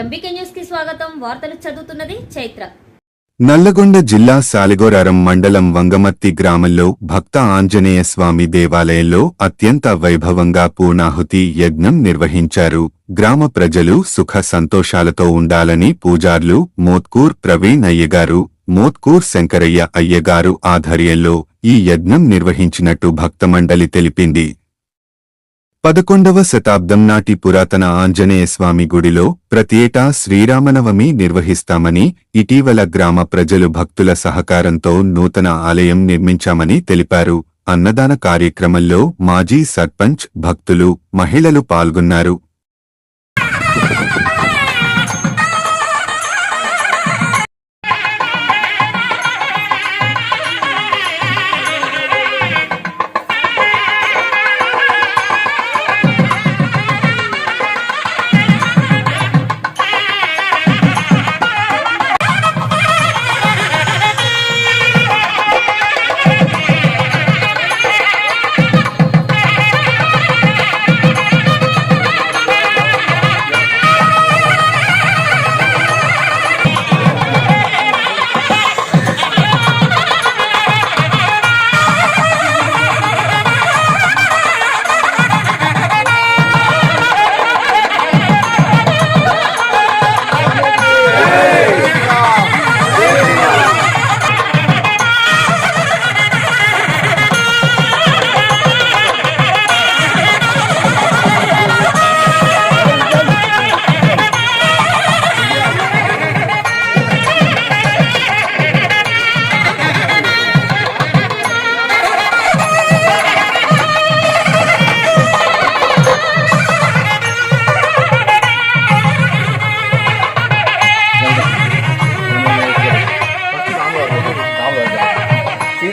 MBK న్యూస్కి స్వాగతం. వార్తలు చదువుతున్నది చైత్ర. నల్లగొండ జిల్లా సాలిగోరారం మండలం వంగమత్తి గ్రామంలో భక్త ఆంజనేయ స్వామి దేవాలయంలో అత్యంత వైభవంగా పూర్ణాహుతి యజ్ఞం నిర్వహించారు. గ్రామ ప్రజలు సుఖ సంతోషాలతో ఉండాలని పూజార్లు మోత్కూర్ ప్రవీణ్ అయ్యగారు మోత్కూర్ శంకరయ్య అయ్యగారు ఆధ్వర్యంలో ఈ యజ్ఞం నిర్వహించినట్టు భక్తమండలి తెలిపింది. పదకొండవ శతాబ్దం నాటి పురాతన ఆంజనేయ స్వామి గుడిలో ప్రతి ఏటా శ్రీరామనవమి నిర్వహిస్తామని ఇటీవల గ్రామ ప్రజలు భక్తుల సహకారంతో నూతన ఆలయం నిర్మించామని తెలిపారు. అన్నదాన కార్యక్రమంలో మాజీ సర్పంచ్ భక్తులు మహిళలు పాల్గొన్నారు.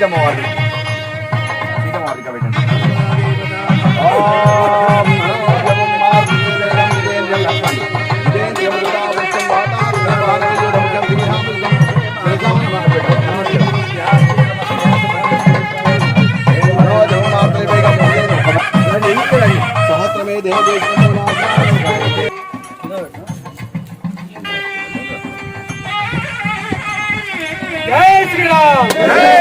సీతమ్మ వారికి సీతమ్మ వారికి పెట్టండి ఓం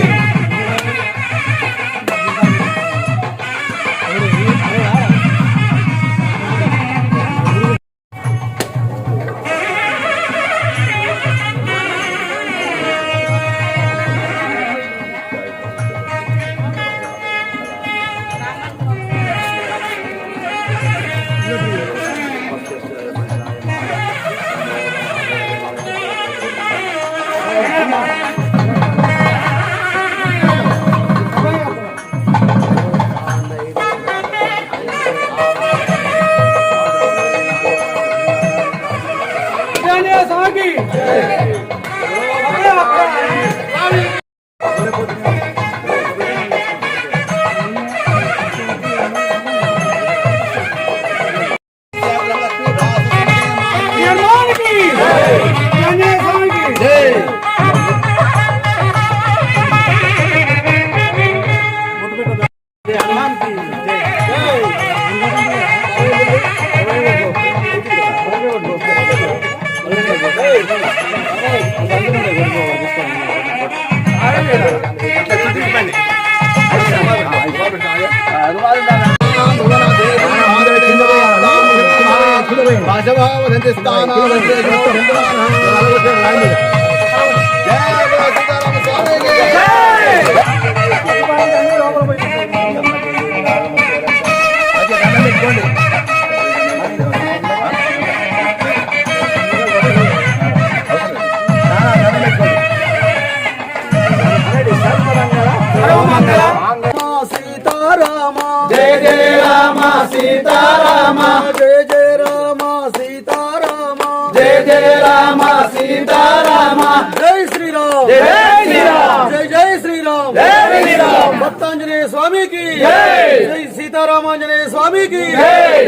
సీతారామాంజనేయ స్వామికి.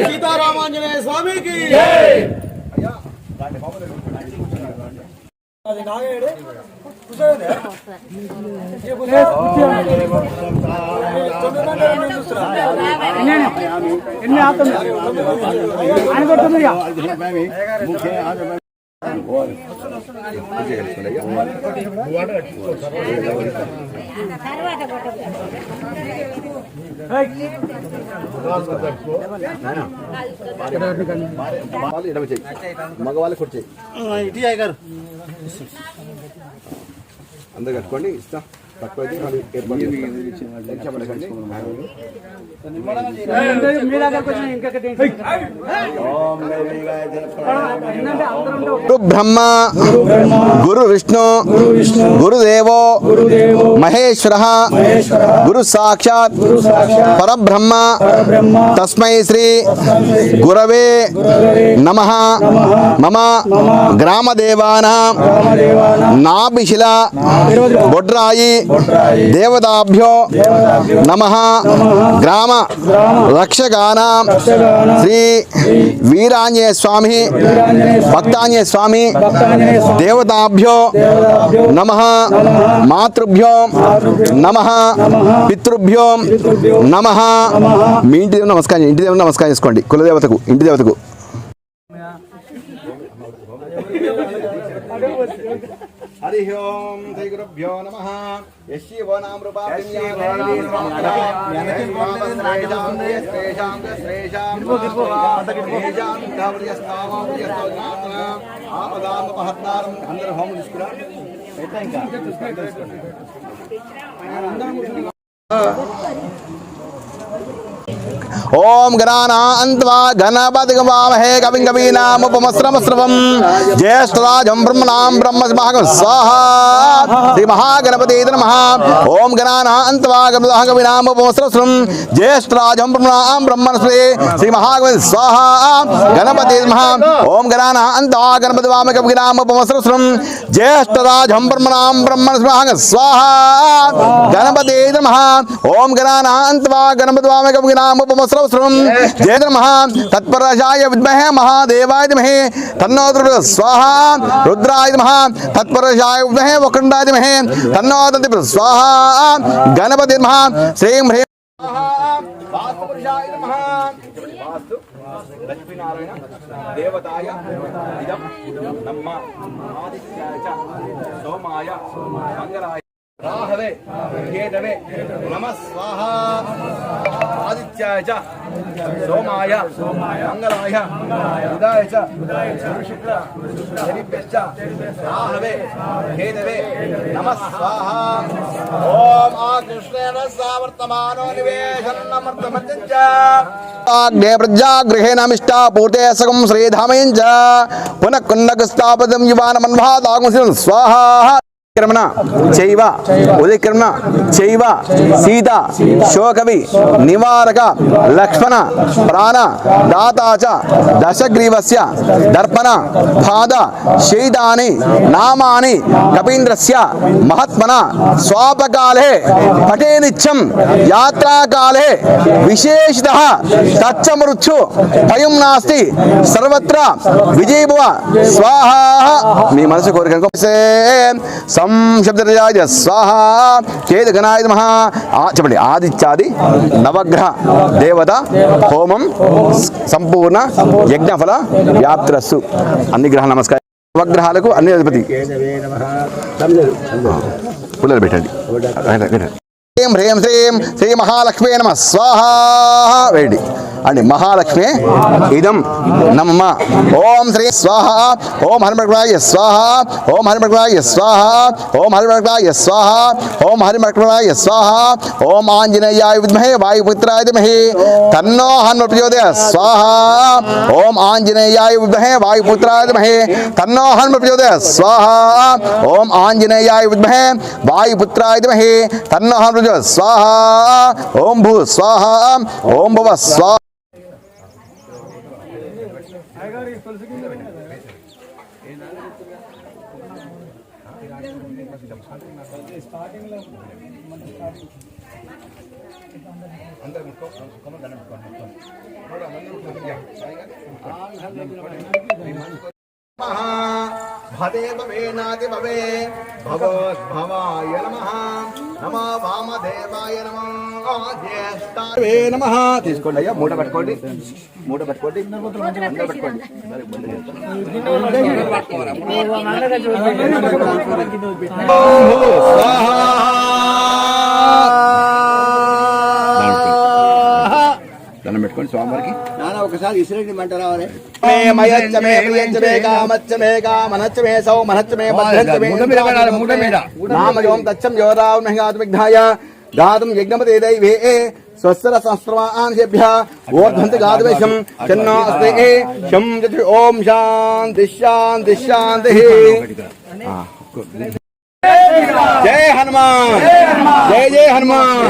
సీతారామాంజనేయ స్వామికి జై ఎన్ని ఆతుంది ఆయన కొడుతుంది మగవాళ్ళు కుడి చేయి అందరు కట్టుకోండి ఇస్తా. గురు బ్రహ్మ గురు విష్ణు గురుదేవో మహేశ్వర గురు సాక్షాత్ పరబ్రహ్మ తస్మై శ్రీ గురవే నమ. మమ గ్రామదేవానాం నాభిశిల బొడ్రాయి దేవతాభ్యో నమ. గ్రామ రక్షగానాం. శ్రీ వీరాంజనేయ స్వామి. భక్తాంజనేయ స్వామి. దేవతాభ్యో నమ. మాతృభ్యో నమ. పితృభ్యో నమ. మీ ఇంటి దేవుని నమస్కారం ఇంటి దేవుని నమస్కారం చేసుకోండి. కులదేవతకు ఇంటి దేవతకు. హరి ఓం శ్రీ గురుభ్యో నమ యశివో నామ ఆపదాపహత్తారం అందరూ హోమం తీసుకురా ఓం గణానాన్వా గణపతి వామహే కవిం కవీనాముపమశ్రమశ్రవం జ్యేష్ఠరాజం బ్రహ్మణాం బ్రహ్మ మహాగం స్వాహా! శ్రీ మహాగణపతి నమ. ఓం గణానాన్వా గణపతి కవీనాముపమస్రస్రం జ్యేష్ఠరాజం బ్రహ్మణాం బ్రహ్మణస్పతి శ్రీ మహాగణపతి స్వాహా! గణపతి నమ. ఓం గణానాన్వా గణపతి వామ కవీనాముపమస్రస్రం జ్యేష్ఠరాజం బ్రహ్మణాం బ్రహ్మణస్పతి మహాగం స్వాహా! గణపతి నమ. ఓం గణానాన్వా గణపతి వామ కవి కవీనాముపమస్రస్రం జయ నమః. తత్పరశాయ విద్మహే మహాదేవాయ ధీమహి తన్నో దుర్గ స్వాహా. రుద్రాయ నమః. తత్పరశాయ విద్మహే వకుండాయ ధీమహి తన్నో దంతి స్వాహా. గణపతి నమః. శ్రీం హ్రీం లక్ష్మీనారాయణ దేవతాయ ఇదం నమ్మ ఆదిత్యాయ చ సోమాయ మంగళాయ రాహవే కేదవే నమ స్వాహ. ఆదిత్యాయ చ సోమాయ మంగళాయ ఉదాయ చ గురుశుక్ల శనిభ్యశ్చ రాహవే నమ స్వాహ ఓం ఆ కృష్ణేన సావర్తమానో నివేశనమర్థమత్యం చ పూర్తే సగం శ్రీధామయం చ పునః కుండక స్థాపదం యువానమన్వాదాగం ఉదయక్రమణ చైవ ఉదయక్రమణ చైవ సీత శోకవి నివారక లక్ష్మణ ప్రాణ దాతాచ చ దశగ్రీవస్య దర్పణ పాద శైదాని నామాని కపీంద్రస్య మహాత్మన స్వాపకాలే పటేనిత్యం యాత్రాకాలే విశేషిత తచ్చ మృత్యు భయం నాస్తి సర్వత్ర విజయభువ స్వాహ మీ మనసు కోరిక సంశబ్దరాజ స్వాహ కేతు గణాయ నమః చెప్పండి ఆదిత్యాది నవగ్రహ దేవత హోమం సంపూర్ణ యజ్ఞఫల వ్యాప్తిరస్సు అన్ని గ్రహాల నమస్కారం. నవగ్రహాలకు అన్ని అధిపతి. పుల్లలు పెట్టండి. హ్రీం హ్రీం శ్రీం శ్రీ మహాలక్ష్మి నమ. స్వాహా. వేడి అండి మహాలక్ష్మి ఇదం నమ్మ. ఓం శ్రీ స్వాహ. ఓం హరిమగ్రాయ స్వాహ. ఓం హరిమగ్రాయ స్వాహ. ఓం హరిమగ్రాయ స్వాహ. ఓం హరిమగ్రాయ స్వాహ. ఓం ఆంజనేయాయ విద్మహే వాయుపుత్రాయ ధీమహి తన్నో హనుమ ప్రచోదయ స్వాహ. ఓం ఆంజనేయాయ విద్మహే వాయుపుత్రాయ ధీమహి తన్నో హనుమ ప్రచోదయ స్వాహ. ఓం ఆంజనేయాయ విద్మహే వాయుపుత్రాయ ధీమహి తన్నో హనుమ स्वाहा ओम भू स्वाहा ओम भव स्वाहा। హతే భవే भवे భవే భగవద్భవాయ నమః. నమో వామదేవాయ నమః. తీసుకోండి అయ్యా మూట పెట్టుకోండి. మూట పెట్టుకోండి. అందరూ పెట్టాలి, మూట మీద. నామయోం తచ్చం యోరావ్ మహిగాతుమిగ్ధాయ గాతుం యజ్ఞపతే దైవే స్వస్సర సంస్రవాన్షేభ్య ఓర్ధ్వంత గాతువేశం చన్నో అస్తే శం యజు ఓం శాంతి శాంతి శాంతి. జై హనుమాన్ జై జై హనుమాన్.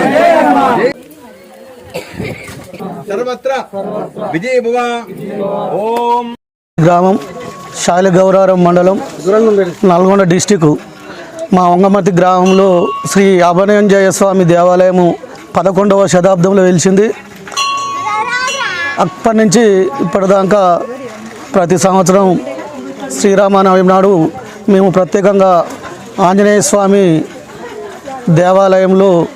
సర్వత్ర. విజయ భువ ఓం. గ్రామం మండలం నల్గొండ డిస్టిక్ మా వంగమతి గ్రామంలో శ్రీ అభనయంజయ స్వామి దేవాలయము పదకొండవ శతాబ్దంలో వెలిసింది. అప్పటి నుంచి ఇప్పటిదాకా ప్రతి సంవత్సరం శ్రీరామనవమి నాడు మేము ప్రత్యేకంగా ఆంజనేయ స్వామి దేవాలయంలో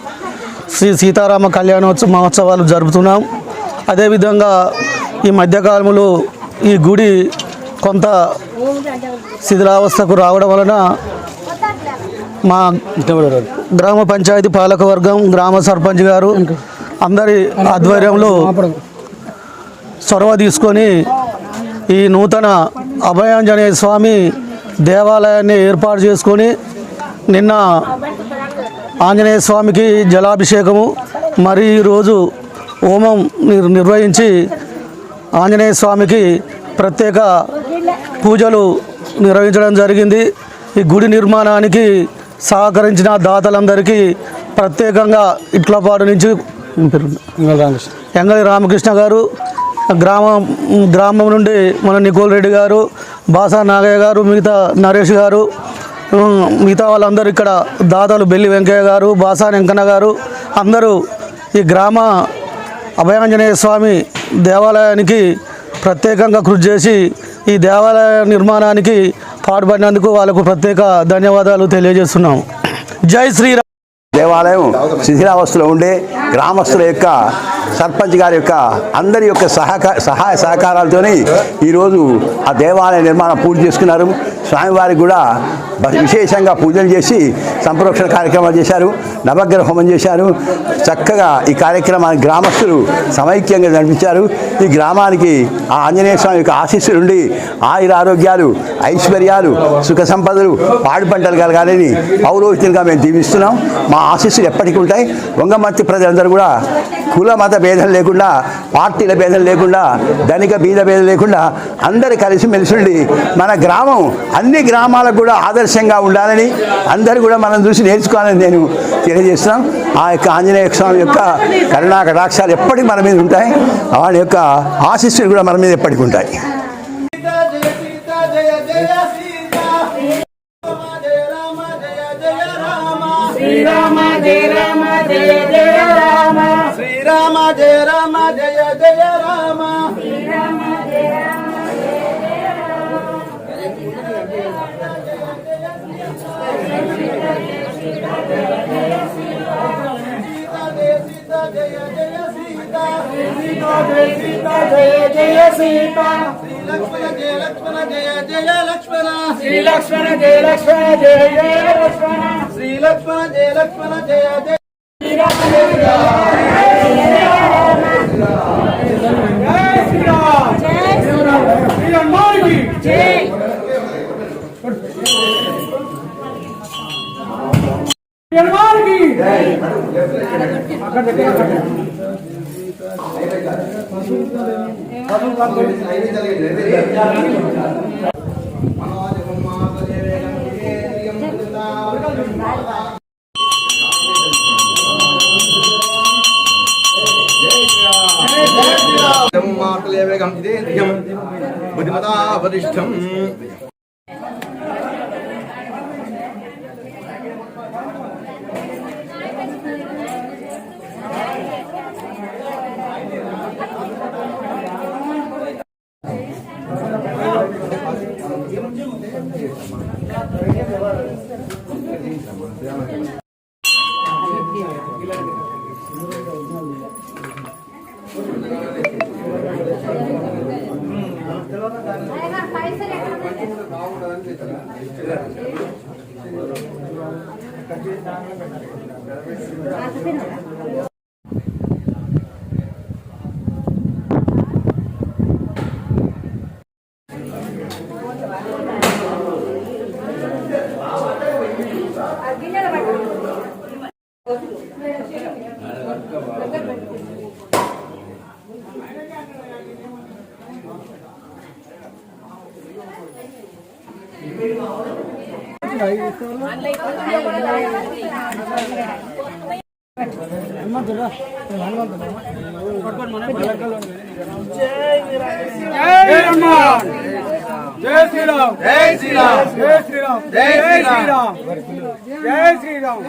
శ్రీ సీతారామ కళ్యాణోత్సవ మహోత్సవాలు జరుపుతున్నాం. అదేవిధంగా ఈ మధ్యకాలంలో ఈ గుడి కొంత శిథిలావస్థకు రావడం వలన మా గ్రామ పంచాయతీ పాలకవర్గం గ్రామ సర్పంచ్ గారు అందరి ఆధ్వర్యంలో చొరవ తీసుకొని ఈ నూతన అభయాంజనేయ స్వామి దేవాలయాన్ని ఏర్పాటు చేసుకొని నిన్న ఆంజనేయ స్వామికి జలాభిషేకము మరి ఈరోజు హోమం నిర్- నిర్వహించి ఆంజనేయ స్వామికి ప్రత్యేక పూజలు నిర్వహించడం జరిగింది ఈ గుడి నిర్మాణానికి సహకరించిన దాతలందరికీ ప్రత్యేకంగా ఇట్లపాడు నుంచి? ఎంగళి రామకృష్ణ గారు గ్రామం గ్రామం నుండి మన నికోల్ రెడ్డి గారు బాసా నాగయ్య గారు మిగతా నరేష్ గారు మిగతా వాళ్ళందరూ ఇక్కడ దాదాలు బెల్లి వెంకయ్య గారు బాసా వెంకన్న గారు అందరూ ఈ గ్రామ అభయాంజనేయ స్వామి దేవాలయానికి ప్రత్యేకంగా కృషి చేసి ఈ దేవాలయ నిర్మాణానికి పాటుపడినందుకు వాళ్ళకు ప్రత్యేక ధన్యవాదాలు తెలియజేస్తున్నాం జై శ్రీరామ్. దేవాలయం శిథిలావస్థలో ఉండే గ్రామస్తుల యొక్క సర్పంచ్ గారి యొక్క అందరి యొక్క సహకార సహాయ సహకారాలతోని ఈరోజు ఆ దేవాలయ నిర్మాణం పూర్తి చేసుకున్నారు. స్వామివారికి కూడా విశేషంగా పూజలు చేసి సంప్రోక్షణ కార్యక్రమాలు చేశారు. నవగ్రహ హోమం చేశారు. చక్కగా ఈ కార్యక్రమాన్ని గ్రామస్తులు సమైక్యంగా నడిపించారు. ఈ గ్రామానికి ఆ ఆంజనేయ స్వామి యొక్క ఆశీస్సులు ఉండి ఆయుర ఆరోగ్యాలు ఐశ్వర్యాలు సుఖ సంపదలు పాడి పంటలు కలగాలని పౌరోహితులుగా మేము దీవిస్తున్నాం. మా ఆశీస్సులు ఎప్పటికీ ఉంటాయి. వంగమర్తి ప్రజలందరూ కూడా కుల మత భేదం లేకుండా పార్టీల భేదం లేకుండా ధనిక బీద భేదం లేకుండా అందరు కలిసి మెలిసిండి మన గ్రామం అన్ని గ్రామాలకు కూడా ఆదర్శంగా ఉండాలని అందరూ కూడా మనం చూసి నేర్చుకోవాలని నేను తెలియజేస్తున్నాం. ఆ యొక్క ఆంజనేయ స్వామి యొక్క కరుణా కటాక్షాలు ఎప్పటికీ మన మీద ఉంటాయి. వాడి యొక్క ఆశీస్సులు కూడా మన మీద ఎప్పటికీ ఉంటాయి. శ్రీరామ జయ రామ జయ జయ రామ. లక్ష్మణ జయ లక్ష్మణ జయ జయ లక్ష్మణ శ్రీ లక్ష్మణ. జయ లక్ష్మణ జయ జయ. లక్ష్మణ శ్రీ లక్ష్మణ జయ లక్ష్మణ జయ జయ. మార్గలేవేగం జితేంద్రియం బుద్ధిమతా వరిష్టం జై జై శ్రీరామ్. జై శ్రీరామ్. జై శ్రీరామ్. జై శ్రీరామ్. జై శ్రీరామ్.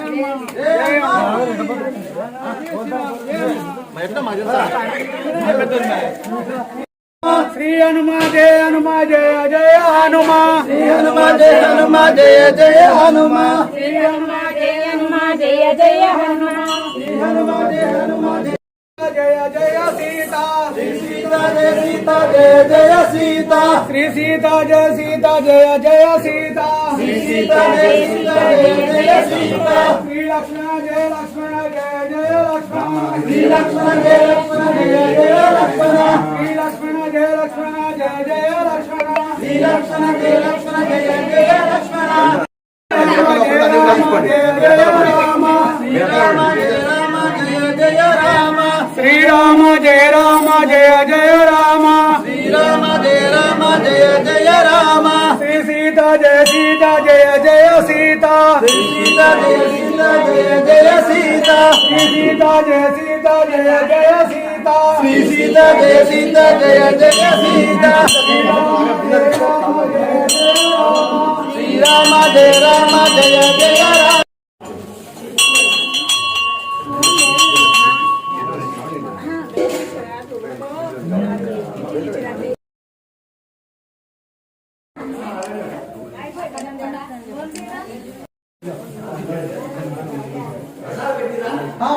శ్రీ హనుమా జయ హనుమా జయ జయ హనుమా. శ్రీ హనుమా జయ హనుమా జయ జయ హనుమా. శ్రీ హనుమా జయ హనుమా జయ జయ హనుమా. శ్రీ హనుమా జయ హనుమా జయ జయ సీత శ్రీ సీత జయ సీత జయ జయ సీత శ్రీ సీత జయ సీత జయ జయ సీత శ్రీ సీత జయ సీత జయ జయ సీత శ్రీ లక్ష్మణ జయ లక్ష్మణ జయ జయ లక్ష్మణ శ్రీ లక్ష్మణ జయ లక్ష్మణ జయ జయ లక్ష్మణ శ్రీ లక్ష్మణ జయ లక్ష్మణ జయ జయ లక్ష్మణ శ్రీ లక్ష్మణ జయ లక్ష్మణ జయ జయ లక్ష్మణ శ్రీరామ జయ రామ జయ జయ రామ. శ్రీరామ జయ రామ జయ జయ రామ. శ్రీ సీత జయ సీత జయ జయ సీత. శ్రీ సీత జయ సీత జయ జయ సీత. శ్రీ సీత జయ సీత జయ జయ సీత. శ్రీ సీత జయ సీత జయ జయ సీత. శ్రీరామ జయ రామ జయ జయ రామ.